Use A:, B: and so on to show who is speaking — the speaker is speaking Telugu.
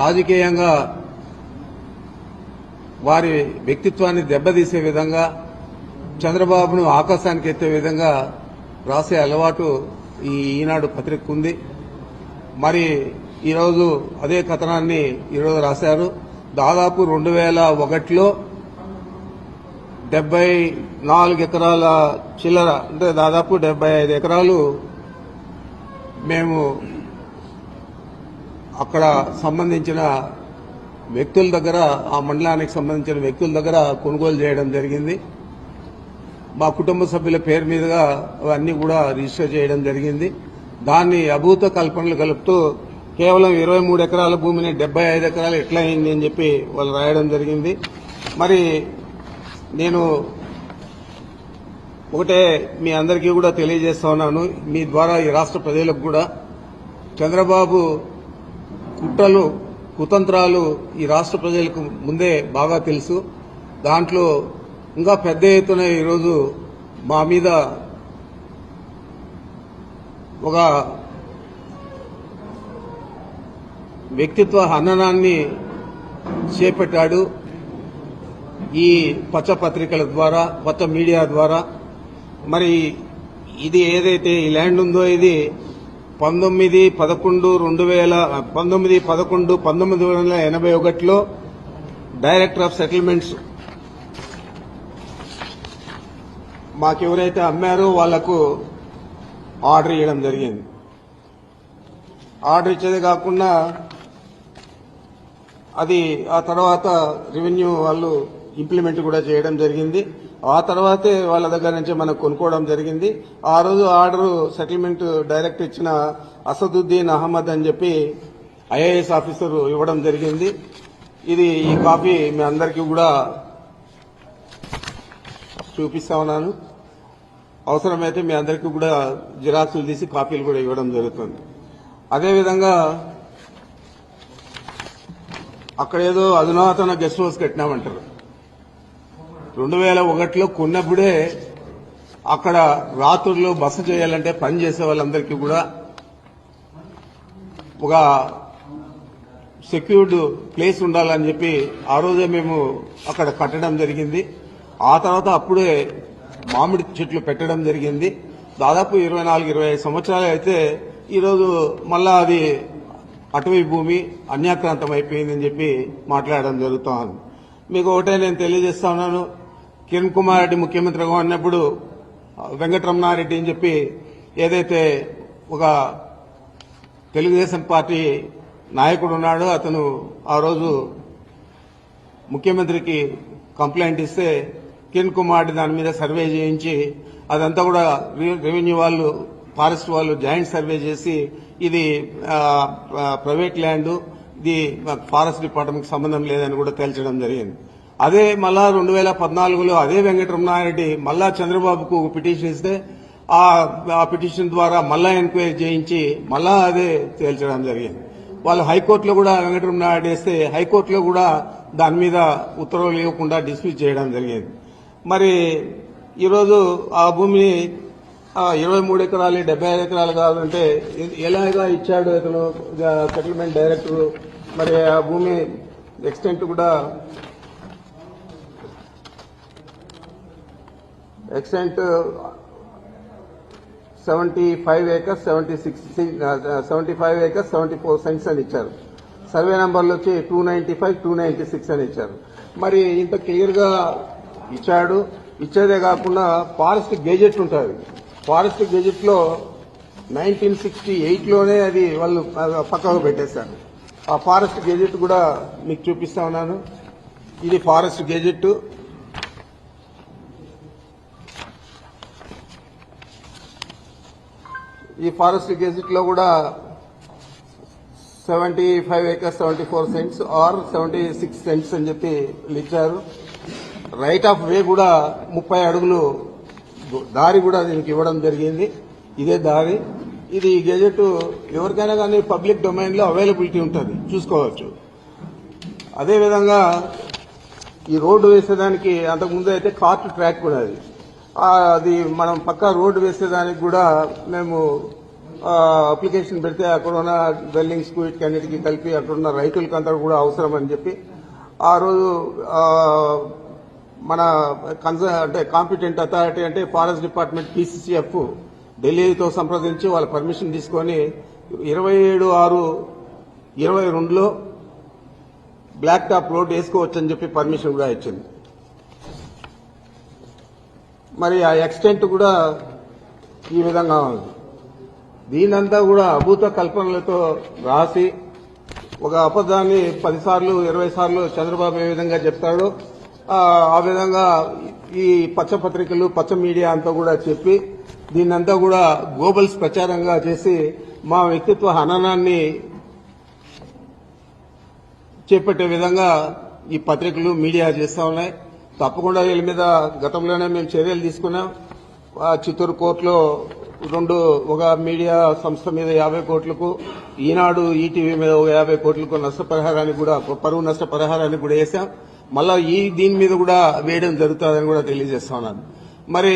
A: రాజకీయంగా వారి వ్యక్తిత్వాన్ని దెబ్బతీసే విధంగా చంద్రబాబును ఆకాశానికి ఎత్తే విధంగా రాసే అలవాటు ఈ ఈనాడు పత్రిక ఉంది. మరి ఈరోజు అదే కథనాన్ని ఈరోజు రాశారు. దాదాపు రెండు వేల ఒకటిలో డెబ్బై నాలుగు ఎకరాల చిల్లర అంటే దాదాపు డెబ్బై ఐదు ఎకరాలు మేము అక్కడ సంబంధించిన వ్యక్తుల దగ్గర ఆ మండలానికి సంబంధించిన వ్యక్తుల దగ్గర కొనుగోలు చేయడం జరిగింది. మా కుటుంబ సభ్యుల పేరు మీదుగా అవన్నీ కూడా రిజిస్టర్ చేయడం జరిగింది. దాన్ని అభూత కల్పనలు కలుపుతూ కేవలం ఇరవై మూడు ఎకరాల భూమిని డెబ్బై ఐదు ఎకరాలు ఎట్లా అయింది అని చెప్పి వాళ్ళు రాయడం జరిగింది. మరి నేను ఒకటే మీ అందరికీ కూడా తెలియజేస్తా ఉన్నాను. మీ ద్వారా ఈ రాష్ట్ర ప్రజలకు కూడా చంద్రబాబు కుట్రలు కుతంత్రాలు ఈ రాష్ట్ర ప్రజలకు ముందే బాగా తెలుసు. దాంట్లో ఇంకా పెద్ద ఎత్తున ఈరోజు మా మీద ఒక వ్యక్తిత్వ హననాన్ని చేపట్టాడు ఈ పచ్చ పత్రికల ద్వారా పచ్చ మీడియా ద్వారా. మరి ఇది ఏదైతే ఈ ల్యాండ్ ఉందో ఇది పంతొమ్మిది పదకొండు రెండు వేల పంతొమ్మిది పదకొండు పంతొమ్మిది వందల ఎనభై ఒకటిలో డైరెక్టర్ ఆఫ్ సెటిల్మెంట్స్ మాకెవరైతే అమ్మారో వాళ్ళకు ఆర్డర్ ఇవ్వడం జరిగింది. ఆర్డర్ ఇచ్చేది కాకుండా అది ఆ తర్వాత రెవెన్యూ వాళ్ళు ఇంప్లిమెంట్ కూడా చేయడం జరిగింది. ఆ తర్వాతే వాళ్ళ దగ్గర నుంచి మనం కొనుక్కోవడం జరిగింది. ఆ రోజు ఆర్డర్ సెటిల్మెంట్ డైరెక్ట్ ఇచ్చిన అసదుద్దీన్ అహ్మద్ అని చెప్పి ఐఏఎస్ ఆఫీసర్ ఇవ్వడం జరిగింది. ఇది ఈ కాపీ మీ అందరికీ కూడా చూపిస్తా ఉన్నాను. అవసరమైతే మీ అందరికీ కూడా జిరాక్సులు తీసి కాపీలు కూడా ఇవ్వడం జరుగుతుంది. అదేవిధంగా అక్కడ ఏదో అధునాతన గెస్ట్ హౌస్ కట్టినామంటారు. రెండు వేల ఒకటిలో కొన్నప్పుడే అక్కడ రాత్రుల్లో బస చేయాలంటే పని చేసే వాళ్ళందరికీ కూడా ఒక సెక్యూర్డ్ ప్లేస్ ఉండాలని చెప్పి ఆ రోజే మేము అక్కడ కట్టడం జరిగింది. ఆ తర్వాత అప్పుడే మామిడి చెట్లు పెట్టడం జరిగింది. దాదాపు ఇరవై నాలుగు ఇరవై ఐదు సంవత్సరాలు అయితే ఈరోజు మళ్ళా అది అటవీ భూమి అన్యాక్రాంతం అయిపోయిందని చెప్పి మాట్లాడడం జరుగుతోంది. మీకు ఒకటే నేను తెలియజేస్తా ఉన్నాను. కిరణ్ కుమార్ రెడ్డి ముఖ్యమంత్రిగా ఉన్నప్పుడు వెంకటరమణారెడ్డి అని చెప్పి ఏదైతే ఒక తెలుగుదేశం పార్టీ నాయకుడు ఉన్నాడో అతను ఆ రోజు ముఖ్యమంత్రికి కంప్లైంట్ ఇస్తే కిరణ్ కుమార్ రెడ్డి దాని మీద సర్వే చేయించి అదంతా కూడా రెవెన్యూ వాళ్ళు ఫారెస్ట్ వాళ్ళు జాయింట్ సర్వే చేసి ఇది ప్రైవేట్ ల్యాండ్ ఇది ఫారెస్ట్ డిపార్ట్మెంట్ సంబంధం లేదని కూడా తేల్చడం జరిగింది. అదే మళ్ళా రెండు వేల పద్నాలుగులో అదే వెంకటరమణారెడ్డి మళ్ళా చంద్రబాబుకు పిటిషన్ ఇస్తే ఆ పిటిషన్ ద్వారా మళ్ళా ఎంక్వైరీ చేయించి మళ్ళా అదే తేల్చడం జరిగింది. వాళ్ళు హైకోర్టులో కూడా వెంకటరమణారెడ్డి వేస్తే హైకోర్టులో కూడా దాని మీద ఉత్తర్వులు ఇవ్వకుండా డిస్మిస్ చేయడం జరిగింది. మరి ఈరోజు ఆ భూమిని ఇరవై మూడు ఎకరాలు డెబ్బై ఐదు ఎకరాలు కావాలంటే ఎలాగా ఇచ్చాడు ఇతను సెటిల్మెంట్ డైరెక్టర్? మరి ఆ భూమి ఎక్స్టెంట్ కూడా extent seventy five acres seventy six seventy five acres seventy four cents అని ఇచ్చారు. సర్వే నెంబర్లు వచ్చి two ninety five two ninety six అని ఇచ్చారు. మరి ఇంత క్లియర్గా ఇచ్చాడు. ఇచ్చేదే కాకుండా ఫారెస్ట్ గెజెట్ ఉంటుంది ఫారెస్ట్ గెజెట్లో నైన్టీన్ సిక్స్టీ ఎయిట్లోనే అది వాళ్ళు పక్కకు పెట్టేశారు. ఆ ఫారెస్ట్ గెజెట్ కూడా మీకు చూపిస్తా ఉన్నాను. ఇది ఫారెస్ట్ గెజెట్ ఈ ఫారెస్ట్ గెజిట్లో కూడా seventy five acres seventy four cents or seventy six cents అని చెప్పి లిచ్చారు. ఇచ్చారు రైట్ ఆఫ్ వే కూడా ముప్పై అడుగులు దారి కూడా దీనికి ఇవ్వడం జరిగింది. ఇదే దారి. ఇది ఈ గెజెట్ ఎవరికైనా కానీ పబ్లిక్ డొమైన్లో అవైలబిలిటీ ఉంటుంది. చూసుకోవచ్చు. అదేవిధంగా ఈ రోడ్డు వేసేదానికి అంతకుముందు అయితే కార్ట్ ట్రాక్ కూడా అది. అది మనం పక్కా రోడ్డు వేసేదానికి కూడా మేము అప్లికేషన్ పెడితే అక్కడ ఉన్న డ్వెల్లింగ్స్కు వీటికి కలిపి అక్కడ ఉన్న రైతులకి అంతా కూడా అవసరం అని చెప్పి ఆ రోజు మన కన్స అంటే కాంపిటెంట్ అథారిటీ అంటే ఫారెస్ట్ డిపార్ట్మెంట్ పీసీసీఎఫ్ ఢిల్లీతో సంప్రదించి వాళ్ళ పర్మిషన్ తీసుకొని ఇరవై ఏడు ఆరు ఇరవై రెండులో బ్లాక్ టాప్ రోడ్ వేసుకోవచ్చని చెప్పి పర్మిషన్ కూడా ఇచ్చింది. మరి ఆ ఎక్స్టెంట్ కూడా ఈ విధంగా ఉంది. దీనంతా కూడా అభూత కల్పనలతో రాసి ఒక అబద్దాన్ని పదిసార్లు ఇరవై సార్లు చంద్రబాబు ఏ విధంగా చెప్తాడో ఆ, విధంగా ఈ పచ్చ పత్రికలు పచ్చ మీడియా అంతా కూడా చెప్పి దీన్నంతా కూడా గ్లోబల్స్ ప్రచారంగా చేసి మా వ్యక్తిత్వ హననాన్ని చేపట్టే విధంగా ఈ పత్రికలు మీడియా చేస్తా ఉన్నాయి. తప్పకుండా వీళ్ళ మీద గతంలోనే మేము చర్యలు తీసుకున్నాం. ఆ చిత్తూరు కోర్టులో రెండు ఒక మీడియా సంస్థ మీద యాభై కోట్లకు ఈనాడు ఈటీవీ మీద ఒక యాభై కోట్లకు నష్టపరిహారానికి కూడా పరువు నష్టపరిహారానికి కూడా వేశాం మళ్ళా ఈ దీని మీద కూడా వేయడం జరుగుతుందని కూడా తెలియజేస్తా ఉన్నాను. మరి